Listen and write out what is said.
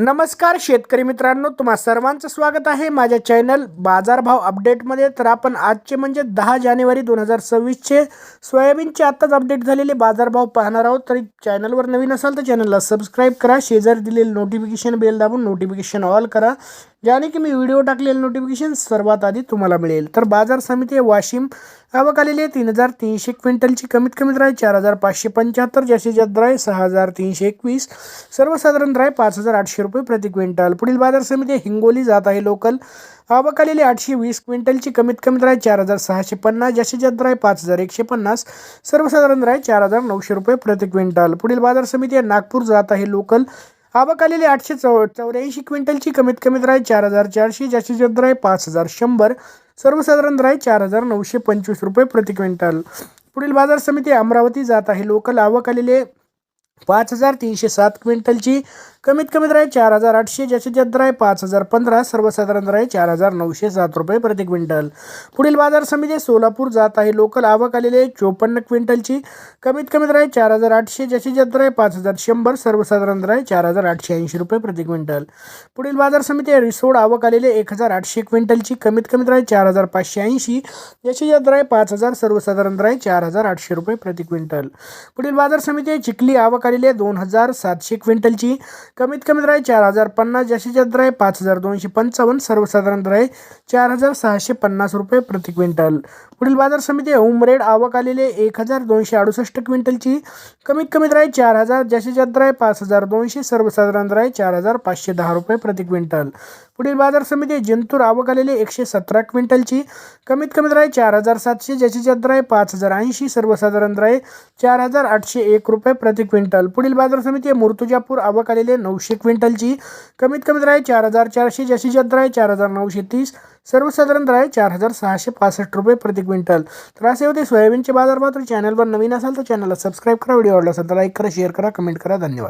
नमस्कार शेतकरी मित्रांनो तुम्हा सर्वांचं स्वागत आहे माझ्या चॅनल बाजारभाव अपडेटमध्ये. तर आपण आजचे म्हणजे दहा जानेवारी दोन हजार सव्वीसचे सोयाबीनचे आत्ताच अपडेट झालेले बाजारभाव पाहणार आहोत. तरी चॅनलवर नवीन असाल तर चॅनलला सबस्क्राईब करा शेजारी दिलेले नोटिफिकेशन बेल दाबून नोटिफिकेशन ऑल करा. ज्याने की मी व्हिडिओ टाकलेले नोटिफिकेशन सर्वात आधी तुम्हाला मिळेल. तर बाजार समिती आहे वाशिम. आवक आलेली आहे तीन हजार तीनशे क्विंटलची. कमीत कमी दर चार हजार पाचशे पंच्याहत्तर. जास्तीत जास्त दर आहे सहा हजार तीनशे एकवीस. सर्वसाधारण दर पाच हजार आठशे रुपये प्रति क्विंटल. पुढील बाजार समिती हिंगोली. जात आहे लोकल. आवक आलेली आठशे वीस क्विंटलची. कमीत कमी दर चार हजार सहाशे पन्नास. जास्तीत जास्त दर आहे पाच हजार एकशे पन्नास. सर्वसाधारण दर चार हजार नऊशे रुपये प्रति क्विंटल. पुढील बाजार समिती आहे नागपूर. जात आहे लोकल. आवक आलेली आठशे चौ चौऱ्याऐंशी क्विंटलची. कमीत कमी दर आहे चार हजार चारशे जास्तीत जास्त दर आहे पाच हजार शंभर. सर्वसाधारण दर आहे चार हजार नऊशे पंचवीस रुपये प्रति क्विंटल. पुढील बाजार समिती अमरावती जात आहे. लोकल आवक आलेले पाच हजार तीनशे सात क्विंटलची. कमीत कमी दर आहे चार हजार आठशे जास्तीत जास्त दर आहे पाच हजार पंधरा सर्वसाधारण दर आहे चार हजार नऊशे सात रुपये प्रति क्विंटल. पुढील बाजार समिती सोलापूर जात आहे. लोकल आवक आलेली आहे चोपन्न क्विंटलची. कमीत कमी दर आहे चार हजार आठशे जास्तीत जास्त दर आहे पाच हजार शंभर सर्वसाधारण दर आहे चार हजार आठशे ऐंशी रुपये प्रति क्विंटल. पुढील बाजार समिती आहे रिसोड आवक आलेली एक हजार आठशे क्विंटलची. कमीत कमी दर आहे चार हजार पाचशे ऐंशी जास्तीत जास्त दर आहे पाच हजार सर्वसाधारण दर आहे चार हजार आठशे रुपये प्रति क्विंटल. पुढील बाजार समिती आहे चिखली आवक आलेली आहे दोन हजार सातशे क्विंटलची. कमीत कमी दर आहे चार हजार पन्नास जास्तीत जास्त दर आहे पाच हजार दोनशे पंचावन्न सर्वसाधारण दर आहे चार हजार सहाशे पन्नास रुपये प्रति क्विंटल. पुढील बाजार समिती आहे. उमरेड आवक आलेले एक हजार दोनशे अडुसष्ट क्विंटलची. कमीत कमी दर आहे चार हजार जास्तीत जास्त दर आहे पाच हजार दोनशे सर्वसाधारण दर आहे चार हजार पाचशे दहा रुपये प्रति क्विंटल. पुढील बाजार समिती जिंतूर आवक आलेली एकशे सतरा क्विंटलची. कमीत कमी दर आहे चार हजार सातशे ज्याची जास्त दर आहे पाच हजार ऐंशी सर्वसाधारण दर आहे चार हजार आठशे एक रुपये प्रति क्विंटल. पुढील बाजार समिती आहे मुर्तुजापूर आवक आलेली नऊशे क्विंटलची. कमीत कमी दर आहे चार हजार चारशे ज्याची जास्त दर आहे चार हजार नऊशे तीस सर्वसाधारण दर आहे चार हजार सहाशे पासष्ट रुपये प्रति क्विंटल. तर असे होते सोयाबीनचे बाजार मात्र चॅनलवर नवीन असाल तर चॅनलला सबस्क्राईब करा. व्हिडिओ आवडला असेल तर लाईक करा शेअर करा कमेंट करा. धन्यवाद.